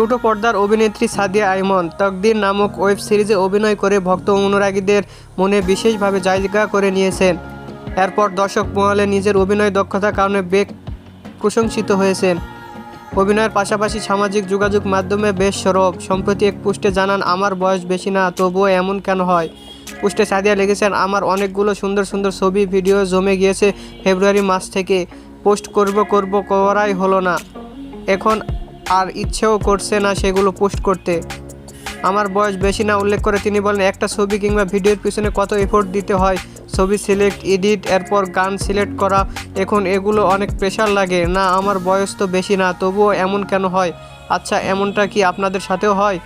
ছোট পর্দার অভিনেত্রী সাদিয়া আইমন তকদির নামক ওয়েব সিরিজে অভিনয় করে ভক্ত অনুরাগীদের মনে বিশেষভাবে জায়গা করে নিয়েছেন। এরপর দর্শক মহলে নিজের অভিনয় দক্ষতার কারণে বেগ প্রশংসিত হয়েছেন। অভিনয়ের পাশাপাশি সামাজিক যোগাযোগ মাধ্যমে বেশ সরব। সম্প্রতি এক পোস্টে জানান, আমার বয়স বেশি না, তবুও এমন কেন হয়? পোস্টে সাদিয়া লিখেছেন, আমার অনেকগুলো সুন্দর সুন্দর ছবি, ভিডিও জমে গিয়েছে ফেব্রুয়ারি মাস থেকে। পোস্ট করব করব করাই হলো না। এখন আর ইচ্ছেও করছে না সেগুলো পোস্ট করতে। আমার বয়স বেশি না উল্লেখ করে তিনি বলেন, একটা ছবি কিংবা ভিডিওর পিছনে কত এফোর্ট দিতে হয়। ছবি সিলেক্ট এডিট এরপর গান সিলেক্ট করা, এখন এগুলো অনেক প্রেশার লাগে। না, আমার বয়স তো বেশি না, তবুও এমন কেন হয়? আচ্ছা এমনটা কি আপনাদের সাথেও হয়?